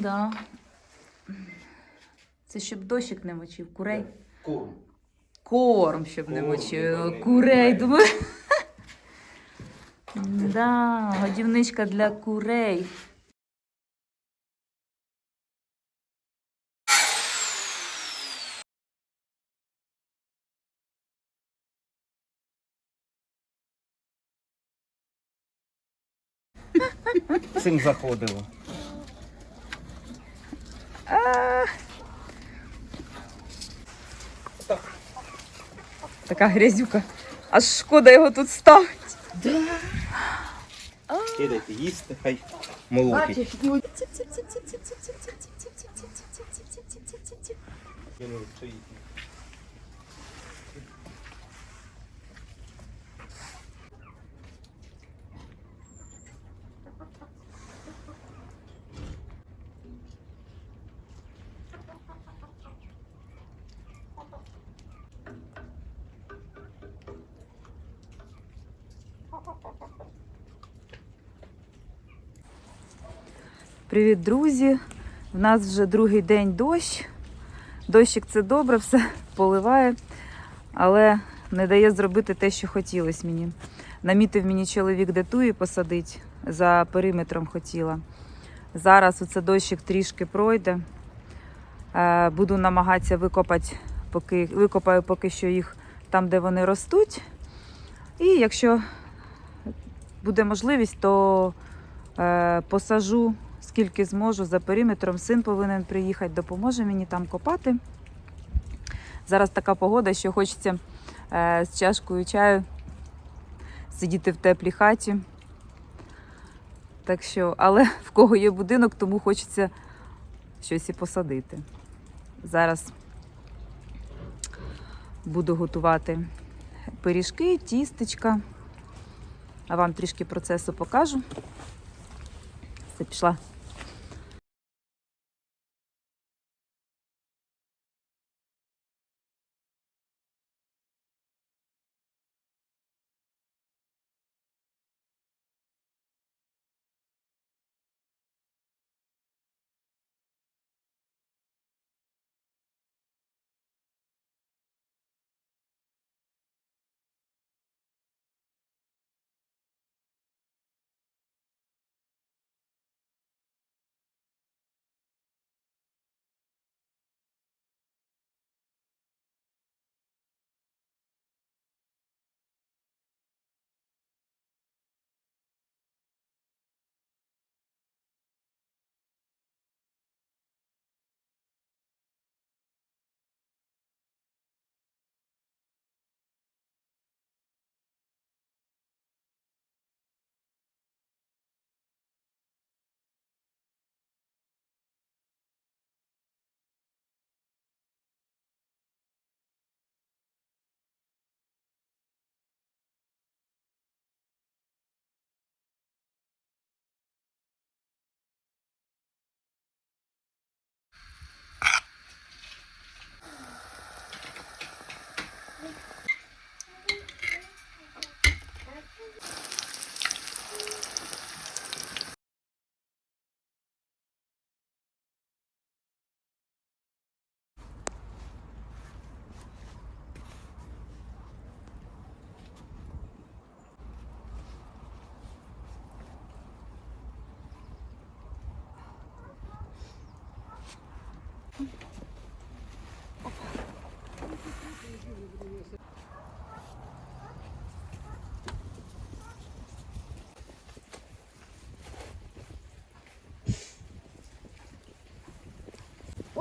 да. Це щоб дощик не мочив, курей. Корм. Корм, щоб не мочив. Курей, думаю. Да, годівничка для курей. Цим заходило. Така грязюка. Аж шкода його тут ставити. Кидайте їсти, хай молоки. Привіт, друзі! У нас вже другий день дощ. Дощик це добре, все поливає, але не дає зробити те, що хотілося мені. Намітив мені чоловік, де посадить, за периметром хотіла. Зараз оце дощик трішки пройде. Е, Буду намагатися викопати, поки, викопаю поки що їх там, де вони ростуть. І якщо буде можливість, то е, посажу скільки зможу за периметром. Син повинен приїхати, допоможе мені там копати. Зараз така погода, що хочеться е, з чашкою чаю сидіти в теплій хаті. Так що, але в кого є будинок, тому хочеться щось і посадити. Зараз буду готувати пиріжки, тістечка. А вам трішки процесу покажу. Все, пішла.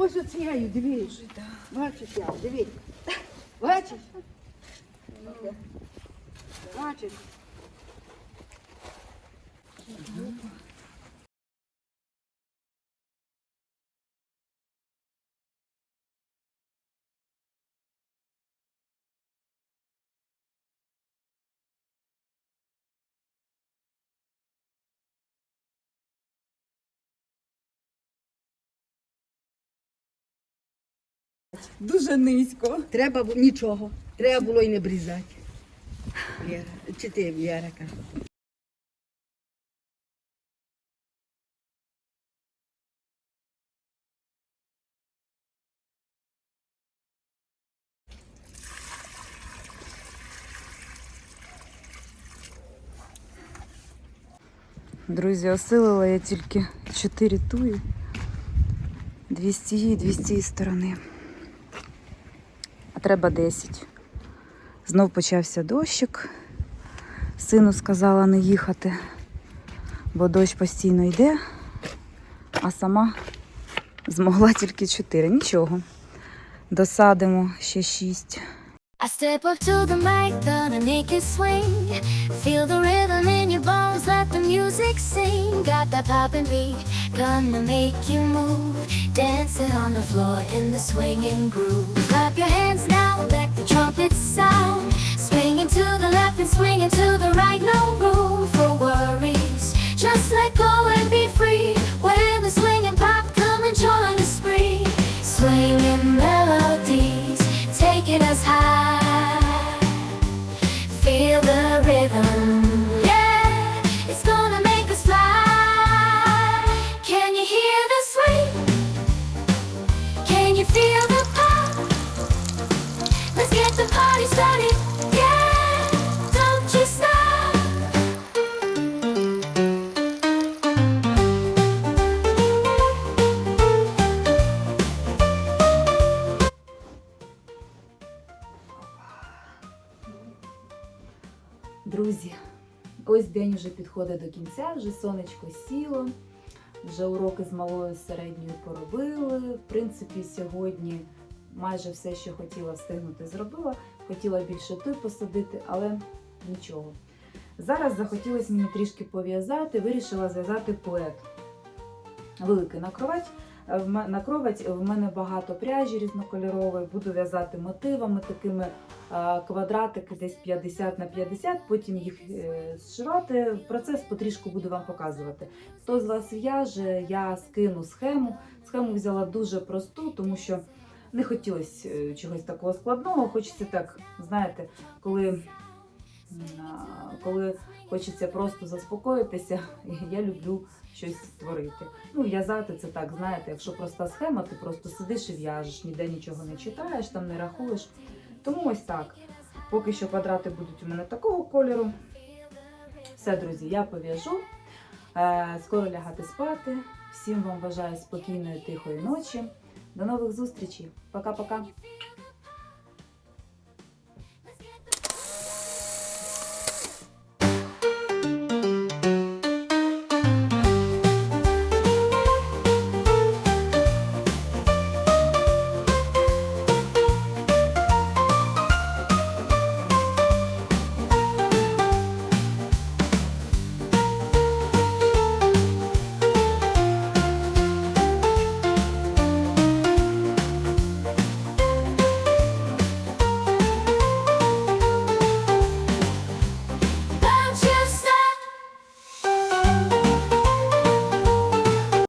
Ось оцією, дивись. Бачиш я, дивись. Бачиш? Бачиш? Дуже низько. Треба було нічого. Треба було і не брізати. Лера, Чи ти Лера. Друзі, осилила я тільки чотири туї, 200 її, 200 її сторони. Треба 10. Знов почався дощик. Сину сказала не їхати, бо дощ постійно йде, а сама змогла тільки 4. Нічого. Досадимо ще 6. I step up to the mic, gonna make it swing. Feel the rhythm in your bones, let the music sing. Got that poppin' beat, gonna make you move. Dancing on the floor in the swinging groove. Clap your hands now, let the trumpets sound. Swinging to the left and swinging to the right, no room for worries. Друзі, ось день вже підходить до кінця, вже сонечко сіло, вже уроки з малою середньою поробили. В принципі, сьогодні майже все, що хотіла встигнути, зробила. Хотіла більше той посадити, але нічого. Зараз захотілося мені трішки пов'язати, вирішила зв'язати плед. Великий на кровать. Е, На кровать в мене багато пряжі різнокольорової, буду в'язати мотивами такими е, квадратики десь 50 на 50, потім їх е, зшивати. Процес потрішку буду вам показувати. Хто з вас в'яже, я скину схему. Схему взяла дуже просту, тому що не хотілося е, чогось такого складного. Хочеться так, знаєте, коли, коли хочеться просто заспокоїтися, я люблю щось створити. Ну, в'язати це так, знаєте, якщо проста схема, ти просто сидиш і в'яжеш, ніде нічого не читаєш, там не рахуєш. Тому ось так. Поки що квадрати будуть у мене такого кольору. Все, друзі, я пов'яжу. Е, Скоро лягати спати. Всім вам бажаю спокійної, тихої ночі. До нових зустрічей. Пока-пока.